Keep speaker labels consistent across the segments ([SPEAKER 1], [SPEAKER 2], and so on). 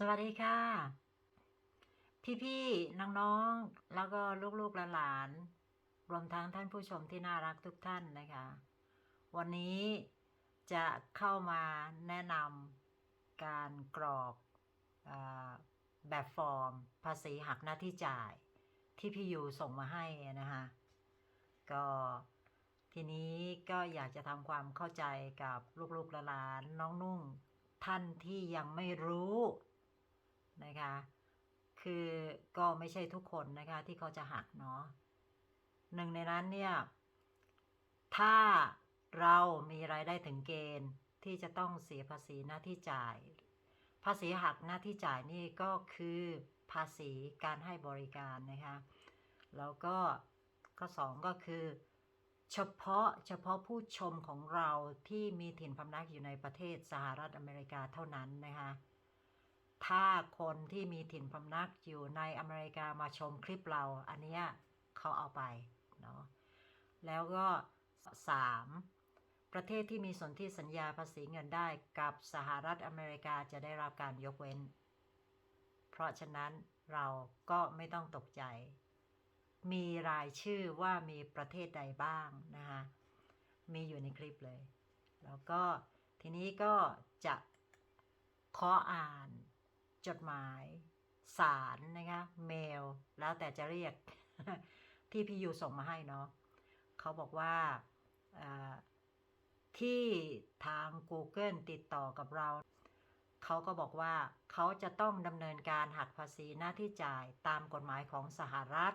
[SPEAKER 1] สวัสดีค่ะ พี่ๆน้องๆแล้วก็ลูกๆหลานๆรวมทั้งท่านผู้ชมที่น่ารักทุกท่านนะคะ วันนี้จะเข้ามาแนะนำการกรอกอแบบฟอร์ม ภาษีหักหน้าที่จ่ายที่พี่ยูส่งมาให้นะคะก็ทีนี้ก็อยากจะทำความเข้าใจกับลูกๆหลานๆน้องนุ่ง ท่านที่ยังไม่รู้ นะคะ คือก็ไม่ใช่ทุกคนนะคะที่เขาจะหักเนาะหนึ่งในนั้นเนี่ย ถ้าเรามีรายได้ถึงเกณฑ์ที่จะต้องเสียภาษีหน้าที่จ่าย ภาษีหักหน้าที่จ่ายนี่ก็คือภาษีการให้บริการนะคะแล้วก็ข้อสองก็คือ เฉพาะเฉพาะผู้ชมของเราที่มีถิ่นพำนักอยู่ในประเทศสหรัฐอเมริกาเท่านั้นนะคะ ถ้าคนที่มีถิ่นพำนักอยู่ในอเมริกามาชมคลิปเรา อันเนี้ยเขาเอาไปเนาะแล้วก็ 3. ประเทศที่มีสนธิสัญญาภาษีเงินได้กับสหรัฐอเมริกาจะได้รับการยกเว้น เพราะฉะนั้นเราก็ไม่ต้องตกใจ มีรายชื่อว่ามีประเทศใดบ้างนะคะมีอยู่ในคลิปเลย แล้วก็ทีนี้ก็จะขออ่าน จดหมาย สารนะคะเมล แล้วแต่จะเรียกที่พี่ยูส่งมาให้เนาะเขาบอกว่าที่ทาง Google ติดต่อกับเรา เขาก็บอกว่าเขาจะต้องดำเนินการหักภาษีหน้าที่จ่ายตามกฎหมายของสหรัฐ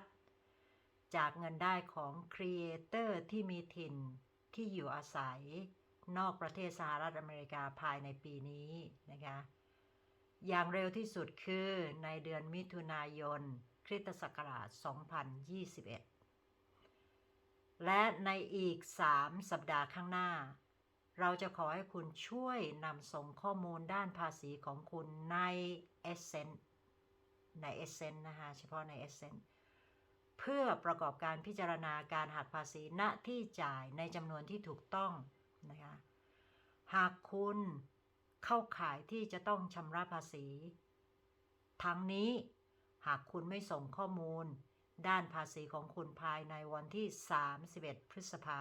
[SPEAKER 1] จากเงินได้ของครีเอเตอร์ที่มีถิ่นที่อยู่อาศัย นอกประเทศสหรัฐอเมริกาภายในปีนี้นะคะ อย่างเร็วที่สุดคือในเดือนมิถุนายน คริสตศักราช 2021 และในอีก 3 สัปดาห์ข้างหน้า เราจะขอให้คุณช่วยนำส่งข้อมูลด้านภาษีของคุณใน e s s e n ใน e s s e n นะคะเฉพาะใน e s s e n เพื่อประกอบการพิจารณาการหักภาษีณที่จ่ายในจำนวนที่ถูกต้องนะคะหากคุณ เข้าข่ายที่จะต้องชำระภาษี ทั้งนี้ หากคุณไม่ส่งข้อมูล ด้านภาษีของคุณภายในวันที่ 31 พฤษภา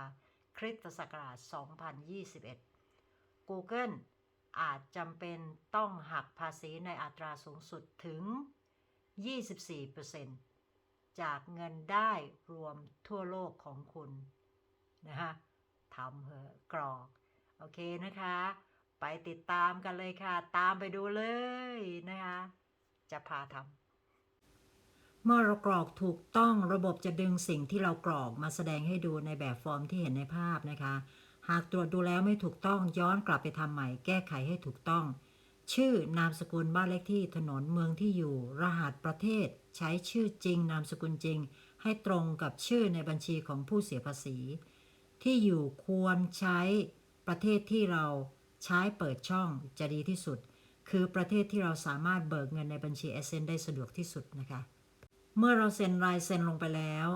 [SPEAKER 1] คริสตศักราช 2021 Google อาจจำเป็นต้องหักภาษีในอัตราสูงสุดถึง 24%จากเงินได้รวมทั่วโลกของคุณ นะฮะทำเหอะกรอก โอเคนะคะ ไปติดตามกันเลยค่ะ ตามไปดูเลยนะคะ จะพาทำเมื่อเรากรอกถูกต้องระบบจะดึงสิ่งที่เรากรอกมาแสดงให้ดูในแบบฟอร์มที่เห็นในภาพนะคะ หากตรวจดูแล้วไม่ถูกต้องย้อนกลับไปทำใหม่ แก้ไขให้ถูกต้อง ชื่อนามสกุลบ้านเลขที่ถนนเมืองที่อยู่ รหัสประเทศ ใช้ชื่อจริง นามสกุลจริง ให้ตรงกับชื่อในบัญชีของผู้เสียภาษี ที่อยู่ควรใช้ประเทศที่เรา ใช้เปิดช่องจะดีที่สุด คือประเทศที่เราสามารถเบิกเงินในบัญชีเอเซนได้สะดวกที่สุดนะคะ เมื่อเราเซ็นลายเซ็นลงไปแล้ว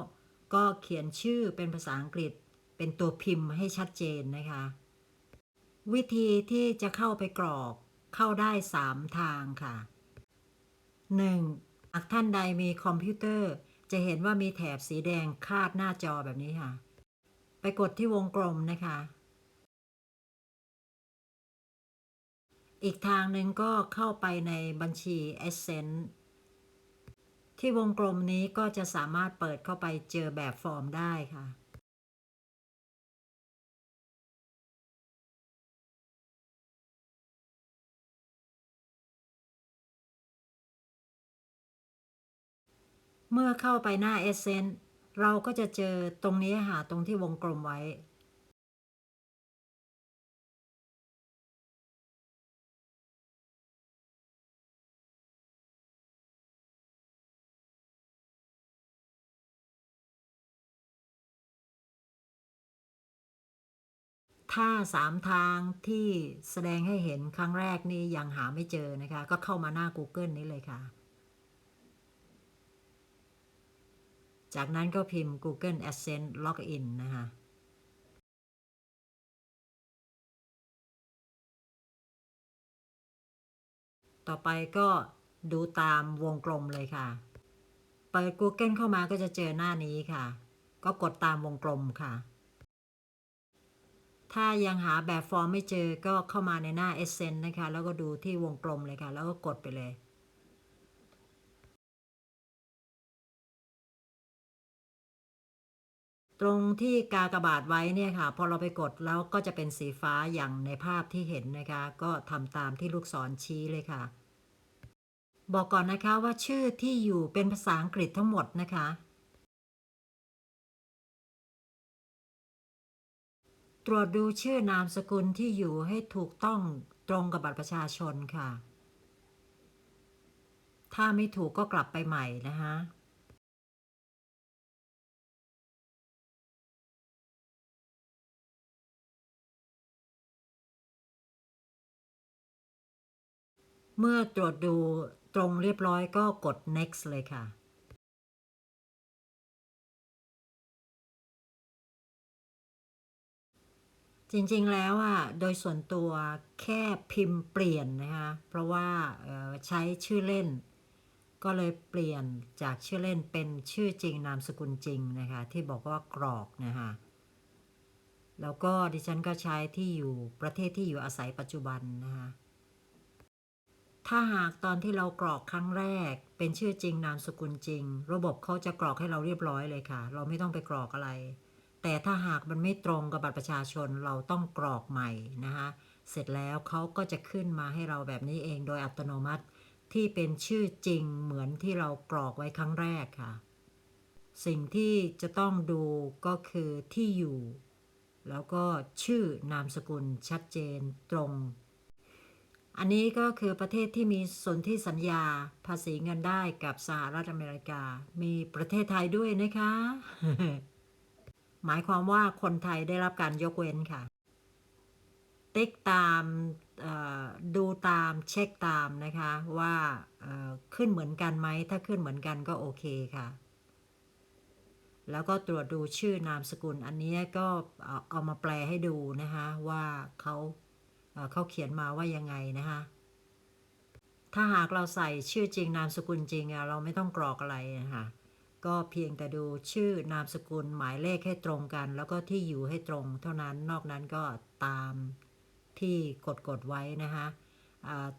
[SPEAKER 1] ก็เขียนชื่อเป็นภาษาอังกฤษ เป็นตัวพิมพ์ให้ชัดเจนนะคะ วิธีที่จะเข้าไปกรอกเข้าได้ 3 ทางค่ะ 1. หากท่านใดมีคอมพิวเตอร์ จะเห็นว่ามีแถบสีแดงคาดหน้าจอแบบนี้ค่ะ ไปกดที่วงกลมนะคะ อีกทางหนึ่งก็เข้าไปในบัญชี Essence ที่วงกลมนี้ก็จะสามารถเปิดเข้าไปเจอแบบฟอร์มได้ค่ะ เมื่อเข้าไปหน้า Essence เราก็จะเจอตรงนี้ค่ะตรงที่วงกลมไว้ ถ้าสามทางที่แสดงให้เห็นครั้งแรกนี่ยังหาไม่เจอนะคะ ก็เข้ามาหน้า Google นี้เลยค่ะ จากนั้นก็พิมพ์ Google Adsense Login นะคะต่อไปก็ดูตามวงกลมเลยค่ะ เปิด Google เข้ามาก็จะเจอหน้านี้ค่ะ ก็กดตามวงกลมค่ะ ถ้ายังหาแบบฟอร์มไม่เจอก็เข้ามาในหน้า Essence นะคะ แล้วก็ดูที่วงกลมเลยค่ะ แล้วก็กดไปเลยตรงที่กากบาทไว้เนี่ยค่ะ พอเราไปกดแล้วก็จะเป็นสีฟ้าอย่างในภาพที่เห็นนะคะ ก็ทำตามที่ลูกศรชี้เลยค่ะ บอกก่อนนะคะว่าชื่อที่อยู่เป็นภาษาอังกฤษทั้งหมดนะคะ ตรวจดูชื่อนามสกุลที่อยู่ให้ถูกต้องตรงกับบัตรประชาชนค่ะ ถ้าไม่ถูกก็กลับไปใหม่นะคะเมื่อตรวจดูตรงเรียบร้อยก็กด next เลยค่ะ จริงๆแล้วอะโดยส่วนตัวแค่พิมพ์เปลี่ยนนะคะเพราะว่าใช้ชื่อเล่น ก็เลยเปลี่ยนจากชื่อเล่นเป็นชื่อจริงนามสกุลจริงนะคะที่บอกว่ากรอกนะคะแล้วก็ดิฉันก็ใช้ที่อยู่ประเทศที่อยู่อาศัยปัจจุบันนะคะถ้าหากตอนที่เรากรอกครั้งแรก เป็นชื่อจริงนามสกุลจริง ระบบเขาจะกรอกให้เราเรียบร้อยเลยค่ะ เราไม่ต้องไปกรอกอะไร แต่ถ้าหากมันไม่ตรงกับบัตรประชาชนเราต้องกรอกใหม่นะคะเสร็จแล้วเขาก็จะขึ้นมาให้เราแบบนี้เองโดยอัตโนมัติที่เป็นชื่อจริงเหมือนที่เรากรอกไว้ครั้งแรกค่ะ สิ่งที่จะต้องดูก็คือที่อยู่ แล้วก็ชื่อนามสกุลชัดเจนตรง อันนี้ก็คือประเทศที่มีสนธิสัญญาภาษีเงินได้กับสหรัฐอเมริกา มีประเทศไทยด้วยนะคะ หมายความว่าคนไทยได้รับการยกเว้นค่ะ ติ๊กตามดูตามเช็คตามนะคะว่าขึ้นเหมือนกันไหมถ้าขึ้นเหมือนกันก็โอเคค่ะ แล้วก็ตรวจดูชื่อนามสกุลอันนี้ก็เอามาแปลให้ดูนะคะว่าเขาเขาเขียนมาว่ายังไงนะคะถ้าหากเราใส่ชื่อจริงนามสกุลจริงเราไม่ต้องกรอกอะไรนะคะ ก็เพียงแต่ดูชื่อนามสกุลหมายเลขให้ตรงกัน แล้วก็ที่อยู่ให้ตรง เท่านั้นนอกนั้นก็ตามที่กดกดไว้นะคะ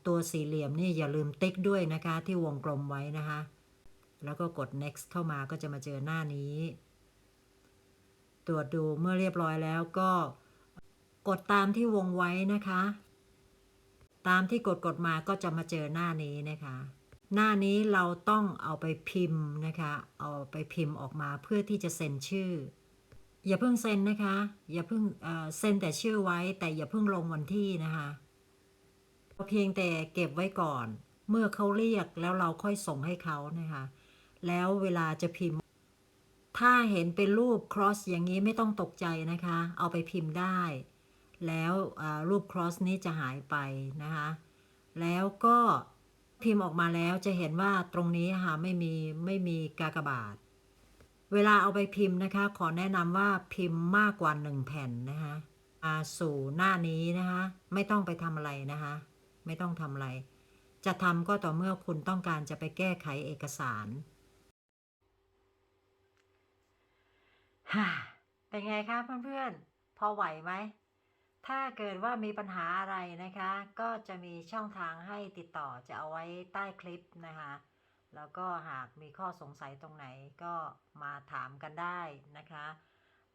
[SPEAKER 1] ตัวสี่เหลี่ยมนี่อย่าลืมติ๊กด้วยนะคะ ที่วงกลมไว้นะคะ แล้วก็กด next เข้ามาก็จะมาเจอหน้านี้ ตรวจดูเมื่อเรียบร้อยแล้วก็กดตามที่วงไว้นะคะ ตามที่กดกดมาก็จะมาเจอหน้านี้นะคะ หน้านี้เราต้องเอาไปพิมพ์นะคะ เอาไปพิมพ์ออกมาเพื่อที่จะเซ็นชื่อ อย่าเพิ่งเซ็นนะคะ อย่าเพิ่งเซ็นแต่ชื่อไว้ แต่อย่าเพิ่งลงวันที่นะคะเพียงแต่เก็บไว้ก่อน เมื่อเขาเรียกแล้วเราค่อยส่งให้เขานะคะ แล้วเวลาจะพิมพ์ ถ้าเห็นเป็นรูป cross อย่างนี้ไม่ต้องตกใจนะคะ เอาไปพิมพ์ได้ แล้วรูป cross นี้จะหายไปนะคะ แล้วก็ พิมพ์ออกมาแล้วจะเห็นว่าตรงนี้ค่ะไม่มีไม่มีกากบาท เวลาเอาไปพิมพ์นะคะ ขอแนะนำว่าพิมพ์มากกว่าหนึ่งแผ่นนะคะมาสู่หน้านี้นะคะ ไม่ต้องไปทำอะไรนะคะ ไม่ต้องทำอะไร จะทำก็ต่อเมื่อคุณต้องการจะไปแก้ไขเอกสารฮ่าเป็นไงคะเพื่อนๆ พอไหวไหม ถ้าเกิดว่ามีปัญหาอะไรนะคะ ก็จะมีช่องทางให้ติดต่อจะเอาไว้ใต้คลิปนะคะ แล้วก็หากมีข้อสงสัยตรงไหนก็มาถามกันได้นะคะ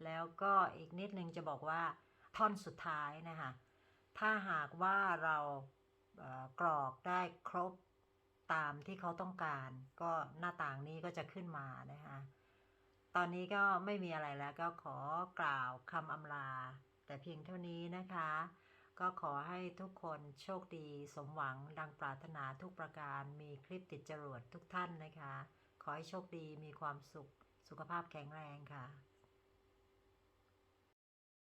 [SPEAKER 1] แล้วก็อีกนิดนึงจะบอกว่าท่อนสุดท้ายนะคะ ถ้าหากว่าเรากรอกได้ครบตามที่เขาต้องการ ก็หน้าต่างนี้ก็จะขึ้นมานะคะ ตอนนี้ก็ไม่มีอะไรแล้วก็ขอกล่าวคำอำลา แต่เพียงเท่านี้นะคะ ก็ขอให้ทุกคนโชคดีสมหวังดังปรารถนาทุกประการมีคลิปติดจรวดทุกท่านนะคะ ขอให้โชคดีมีความสุข สุขภาพแข็งแรงค่ะ